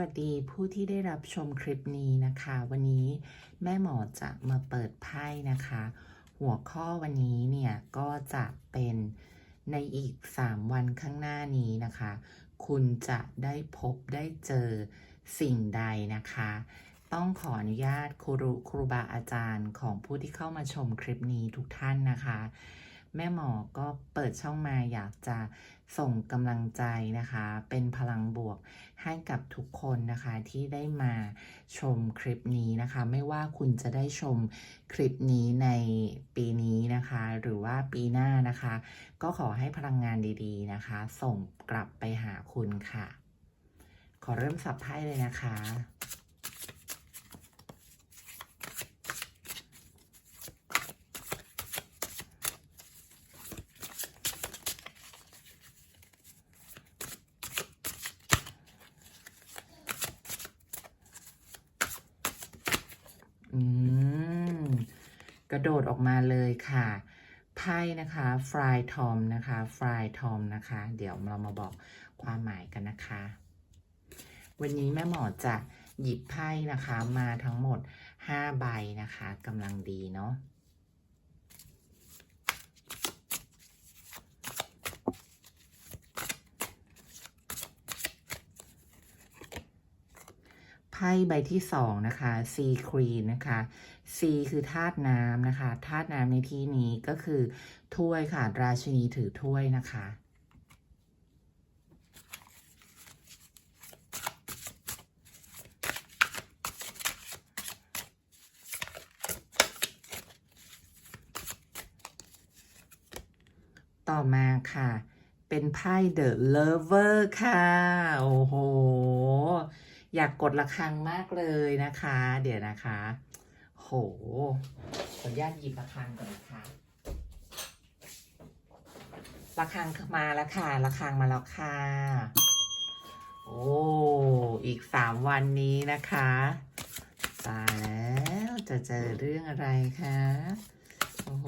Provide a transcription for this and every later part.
วัสดีผู้ที่ได้รับชมคลิปนี้นะคะ วันนี้แม่หมอจะมาเปิดไพ่นะคะ หัวข้อวันนี้เนี่ย ก็จะเป็นในอีก 3 วันข้างหน้านี้นะคะ คุณจะได้พบได้เจอสิ่งใดนะคะ ต้องขออนุญาตครูครูบาอาจารย์ของผู้ที่เข้ามาชมคลิปนี้ทุกท่านนะคะ แม่หมอก็เปิดช่องมาอยากจะส่งกำลังใจนะคะ เป็นพลังบวกให้กับทุกคนนะคะที่ได้มาชมคลิปนี้นะคะ ไม่ว่าคุณจะได้ชมคลิปนี้ในปีนี้นะคะ หรือว่าปีหน้านะคะ ก็ขอให้พลังงานดีๆนะคะ ส่งกลับไปหาคุณค่ะ ขอเริ่มสับไพ่เลยนะคะ อืม ก ระโดดออกมาเลยค่ะไพ่นะคะฟรายทอมนะคะฟรายทอมนะคะ เดี๋ยวเรามาบอกความหมายกันนะคะ วันนี้แม่หมอจะหยิบไพ่นะคะมาทั้งหมด 5 ใบนะคะกำลังดีเนาะไพ่ใบที่สองนะคะ C Queen นะคะ C คือธาตุน้ำนะคะธาตุน้ำในที่นี้ก็คือถ้วยค่ะ ราชินีถือถ้วยนะคะ ต่อมาค่ะ เป็นไพ่ The Lover ค่ะ โอ้โห อยากกดระฆังมากเลยนะคะ เดี๋ยวนะคะ ขออนุญาตหยิบระฆังก่อนนะคะระฆังมาแล้วค่ะระฆังมาแล้วค่ะ โอ้ อีกสามวันนี้นะคะตายแล้วจะเจอเรื่องอะไรคะโอ้โห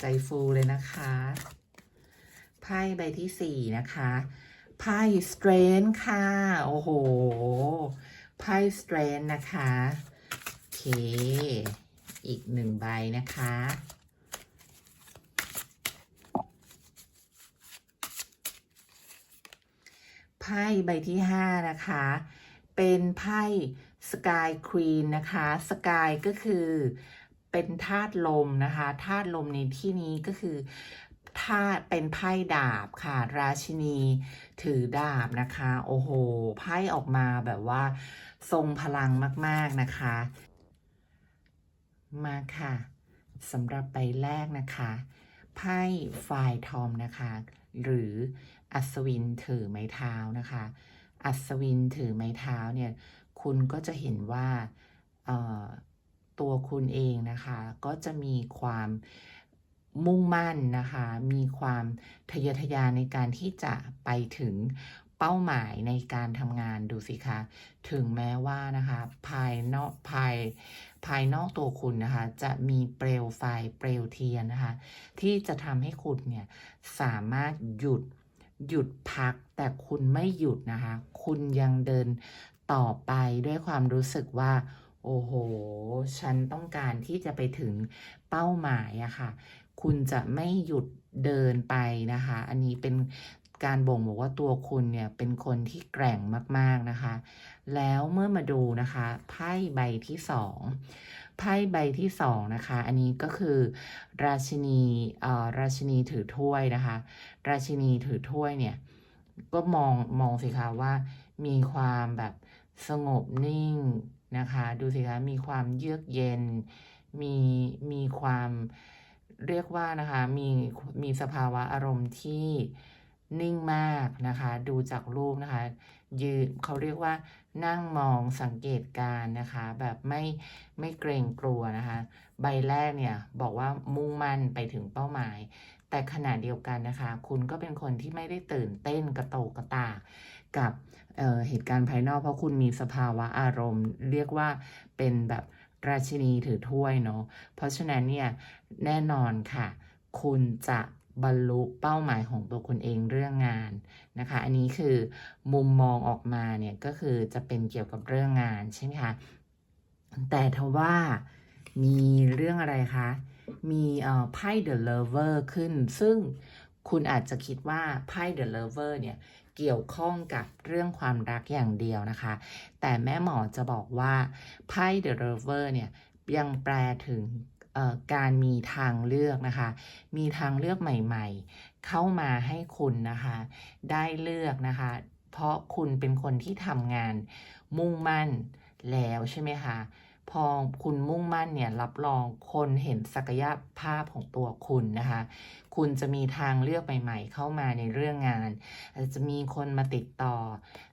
ใจฟูเลยนะคะไพ่ใบที่สี่นะคะไพ่ strength ค่ะ โอ้โหไพ่ strength นะคะ เค อีกหนึ่งใบนะคะ ไพ่ใบที่ห้านะคะ เป็นไพ่ sky queen นะคะ sky ก็คือเป็นธาตุลมนะคะธาตุลมในที่นี้ก็คือธาตุเป็นไพ่ดาบค่ะ ราชินีถือดาบนะคะ โอ้โห ไพ่ออกมาแบบว่าทรงพลังมาก ๆ นะคะ มาค่ะสำหรับใบแรกนะคะไพ่ฝ่ายทอมนะคะ หรืออัศวินถือไม้เท้านะคะ อัศวินถือไม้เท้าเนี่ยคุณก็จะเห็นว่าตัวคุณเองนะคะ ก็จะมีความมุ่งมั่นนะคะ มีความทะเยอทะยานในการที่จะไปถึง เป้าหมายในการทำงานดูสิคะถึงแม้ว่านะคะภายนอกภายภายนอกตัวคุณนะคะจะมีเปลวไฟเปลวเทียนนะคะที่จะทำให้คุณเนี่ยสามารถหยุดหยุดพัก แต่คุณไม่หยุดนะคะคุณยังเดินต่อไปด้วยความรู้สึกว่าโอ้โห ฉันต้องการที่จะไปถึงเป้าหมายอะค่ะ คุณจะไม่หยุดเดินไปนะคะ อันนี้เป็น การบ่งบอกว่าตัวคุณเนี่ยเป็นคนที่แกร่งมากๆนะคะ แล้วเมื่อมาดูนะคะไพ่ใบที่สองไพ่ใบที่สองนะคะ อันนี้ก็คือ ราชินีเอ่อราชินีถือถ้วยนะคะ ราชินีถือถ้วยเนี่ยก็มองมองสิคะว่ามีความแบบสงบนิ่งนะคะ ดูสิคะมีความเยือกเย็น มีมีความเรียกว่านะคะมีมีสภาวะอารมณ์ที่ นิ่งมากนะคะ ดูจากรูปนะคะ ยืนเขาเรียกว่านั่งมองสังเกตการนะคะ แบบไม่ไม่เกรงกลัวนะคะ ใบแรกเนี่ยบอกว่ามุ่งมั่นไปถึงเป้าหมาย แต่ขณะเดียวกันนะคะ คุณก็เป็นคนที่ไม่ได้ตื่นเต้นกระโตกกระตากกับเเหตุการณ์ภายนอกเพราะคุณมีสภาวะอารมณ์ เรียกว่าเป็นแบบราชินีถือถ้วยเนาะเพราะฉะนั้นเนี่ยแน่นอนค่ะ คุณจะ บรรลุเป้าหมายของตัวคุณเองเรื่องงานนะคะ อันนี้คือมุมมองออกมาเนี่ยก็คือจะเป็นเกี่ยวกับเรื่องงานใช่ไหมคะแต่ทว่ามีเรื่องอะไรคะมีเอ่อไพ่ The Lover ขึ้น ซึ่งคุณอาจจะคิดว่าไพ่ The Lover เนี่ยเกี่ยวข้องกับเรื่องความรักอย่างเดียวนะคะ แต่แม่หมอจะบอกว่าไพ่ The Lover เนี่ยยังแปลถึง การมีทางเลือกนะคะ มีทางเลือกใหม่ ๆ เข้ามาให้คุณนะคะ ได้เลือกนะคะ เพราะคุณเป็นคนที่ทำงานมุ่งมั่นแล้วใช่ไหมคะพอคุณมุ่งมั่นเนี่ยรับรองคนเห็นศักยภาพของตัวคุณนะคะ คุณจะมีทางเลือกใหม่ ๆ เข้ามาในเรื่องงานอาจจะมีคนมาติดต่อ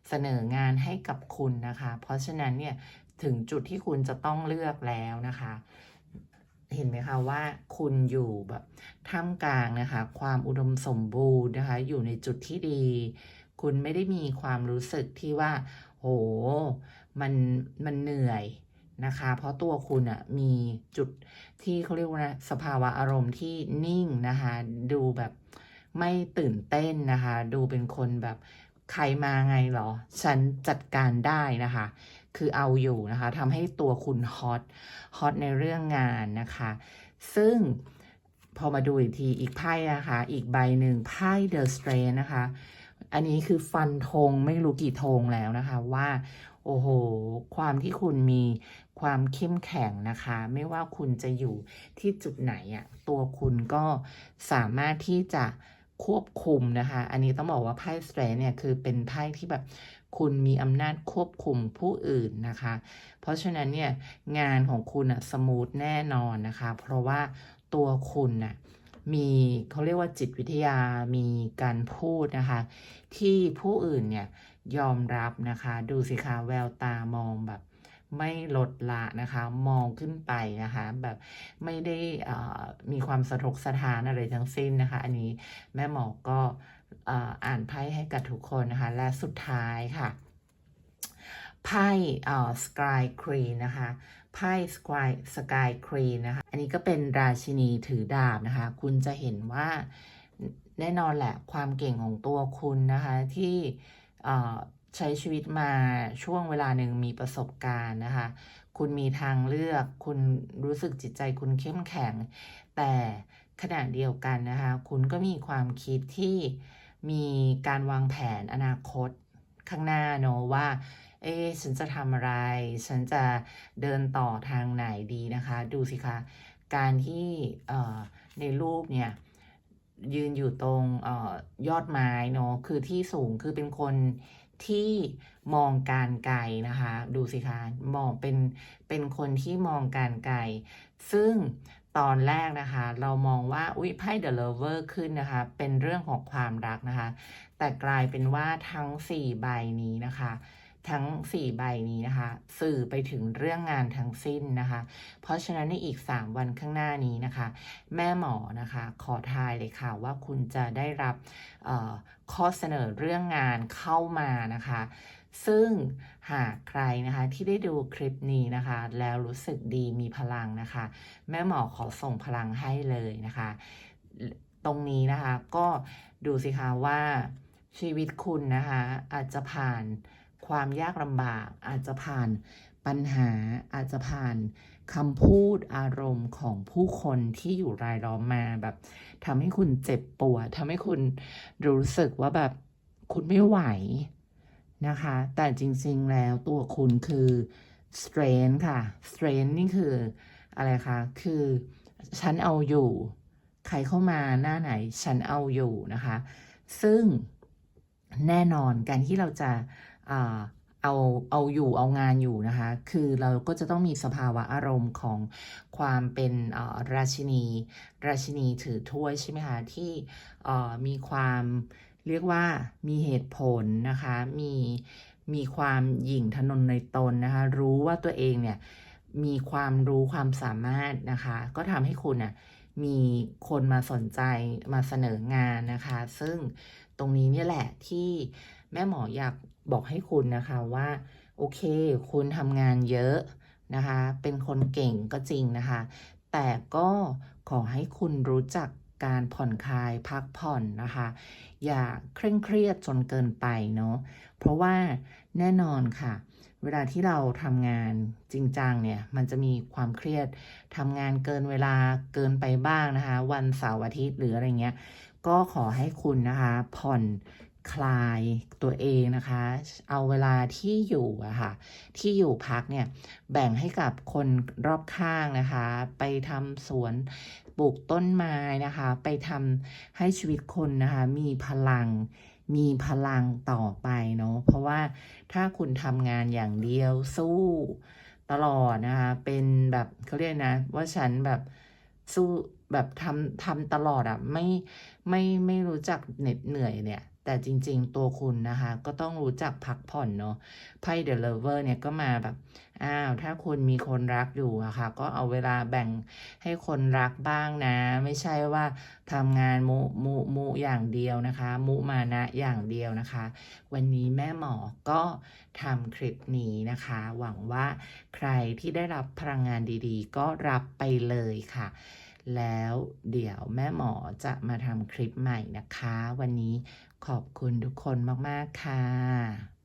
เสนองานให้กับคุณนะคะ เพราะฉะนั้นเนี่ยถึงจุดที่คุณจะต้องเลือกแล้วนะคะ เห็นไหมคะว่าคุณอยู่แบบท่ามกลางนะคะ ความอุดมสมบูรณ์นะคะ อยู่ในจุดที่ดี คุณไม่ได้มีความรู้สึกที่ว่า โห มันมันเหนื่อยนะคะ เพราะตัวคุณอะมีจุดที่เขาเรียกว่านะสภาวะอารมณ์ที่นิ่งนะคะ ดูแบบไม่ตื่นเต้นนะคะ ดูเป็นคนแบบใครมาไงหรอ ฉันจัดการได้นะคะ คือเอาอยู่นะคะทำให้ตัวคุณฮอตฮอตในเรื่องงานนะคะ ซึ่งพอมาดูอีกทีอีกไพ่นะคะ อีกใบหนึ่งไพ่ The Strength นะคะ อันนี้คือฟันธงไม่รู้กี่ธงแล้วนะคะว่าโอ้โห ความที่คุณมีความเข้มแข็งนะคะ ไม่ว่าคุณจะอยู่ที่จุดไหนอะตัวคุณก็สามารถที่จะ ควบคุมนะคะ อันนี้ต้องบอกว่าไพ่สเตรนเนี่ยคือเป็นไพ่ที่แบบคุณมีอำนาจควบคุมผู้อื่นนะคะ เพราะฉะนั้นเนี่ยงานของคุณอะสมูทแน่นอนนะคะ เพราะว่าตัวคุณน่ะมีเขาเรียกว่าจิตวิทยามีการพูดนะคะ ที่ผู้อื่นเนี่ยยอมรับนะคะ ดูสิคะแววตามองแบบ ไม่ลดละนะคะ มองขึ้นไปนะคะ แบบไม่ได้อ่อมีความสะทกสะทานอะไรทั้งสิ้นนะคะ อันนี้แม่หมอก็อ่ออ่านไพ่ให้กับทุกคนนะคะ และสุดท้ายค่ะไพ่เอ่อสกายครีนนะคะไพ่สกายสกายครีนนะคะ อันนี้ก็เป็นราชินีถือดาบนะคะ คุณจะเห็นว่าแน่นอนแหละความเก่งของตัวคุณนะคะที่อ่อ ใช้ชีวิตมาช่วงเวลาหนึ่งมีประสบการณ์นะคะ คุณมีทางเลือก คุณรู้สึกจิตใจคุณเข้มแข็ง แต่ขณะเดียวกันนะคะ คุณก็มีความคิดที่มีการวางแผนอนาคตข้างหน้าเนอะว่า เอ๊ฉันจะทำอะไร ฉันจะเดินต่อทางไหนดีนะคะ ดูสิคะ การที่ในรูปเนี่ยยืนอยู่ตรงออยอดไม้เนาะคือที่สูงคือเป็นคน ที่มองการไกลนะคะ ดูสิคะมองเป็นเป็นคนที่มองการไกล ซึ่งตอนแรกนะคะ เรามองว่าอุ้ยไพ่ The Lover ขึ้นนะคะ เป็นเรื่องของความรักนะคะ แต่กลายเป็นว่าทั้ง 4 ใบนี้นะคะ ทั้ง 4 ใบนี้นะคะ สื่อไปถึงเรื่องงานทั้งสิ้นนะคะ เพราะฉะนั้นในอีก 3 วันข้างหน้านี้นะคะ แม่หมอนะคะ ขอทายเลยค่ะว่าคุณจะได้รับข้อเสนอเรื่องงานเข้ามานะคะ ซึ่งหากใครนะคะที่ได้ดูคลิปนี้นะคะ แล้วรู้สึกดีมีพลังนะคะ แม่หมอขอส่งพลังให้เลยนะคะ ตรงนี้นะคะก็ดูสิคะว่าชีวิตคุณนะคะอาจจะผ่าน ความยากลำบาก อาจจะผ่านปัญหาอาจจะผ่านคำพูดอารมณ์ของผู้คนที่อยู่รายล้อมมาแบบทำให้คุณเจ็บปวดทำให้คุณรู้สึกว่าแบบคุณไม่ไหวนะคะ แต่จริงๆแล้วตัวคุณคือ strength ค่ะ strength นี่คืออะไรคะ คือฉันเอาอยู่ ใครเข้ามาหน้าไหน ฉันเอาอยู่นะคะ ซึ่งแน่นอนการที่เราจะ เอาเอาอยู่เอางานอยู่นะคะ คือเราก็จะต้องมีสภาวะอารมณ์ของความเป็นราชินี ราชินีถือถ้วยใช่ไหมคะที่มีความเรียกว่ามีเหตุผลนะคะ มีมีความหยิ่งทนนในตนนะคะ รู้ว่าตัวเองเนี่ยมีความรู้ความสามารถนะคะ ก็ทำให้คุณน่ะมีคนมาสนใจมาเสนองานนะคะ ซึ่งตรงนี้เนี่ยแหละที่ แม่หมออยากบอกให้คุณนะคะว่าโอเค คุณทำงานเยอะนะคะ เป็นคนเก่งก็จริงนะคะ แต่ก็ขอให้คุณรู้จักการผ่อนคลายพักผ่อนนะคะ อย่าเคร่งเครียดจนเกินไปเนาะเพราะว่าแน่นอนค่ะ เวลาที่เราทำงานจริงจังเนี่ยมันจะมีความเครียดทำงานเกินเวลาเกินไปบ้างนะคะ วันเสาร์อาทิตย์หรืออะไรเงี้ยก็ขอให้คุณนะคะผ่อน คลายตัวเองนะคะ เอาเวลาที่อยู่อะค่ะ ที่อยู่พักเนี่ยแบ่งให้กับคนรอบข้างนะคะ ไปทำสวนปลูกต้นไม้นะคะ ไปทำให้ชีวิตคนนะคะ มีพลังมีพลังต่อไปเนาะเพราะว่าถ้าคุณทำงานอย่างเดียวสู้ตลอดนะคะ เป็นแบบเขาเรียกนะ ว่าฉันแบบสู้แบบทำทำตลอดอะไม่ไม่ไม่รู้จักเหน็ดเหนื่อยเนี่ย แต่จริงๆ ตัวคุณนะคะ ก็ต้องรู้จักพักผ่อนเนาะไพ่เดอะเลเวอร์เนี่ยก็มาแบบ อ้าว ถ้าคุณมีคนรักอยู่อะค่ะ ก็เอาเวลาแบ่งให้คนรักบ้างนะ ไม่ใช่ว่าทำงานมุมุมุอย่างเดียวนะคะ มุมานะอย่างเดียวนะคะ วันนี้แม่หมอก็ทำคลิปนี้นะคะ หวังว่าใครที่ได้รับพลังงานดีๆ ก็รับไปเลยค่ะแล้วเดี๋ยวแม่หมอจะมาทำคลิปใหม่นะคะ วันนี้ ขอบคุณทุกคนมาก ๆ ค่ะ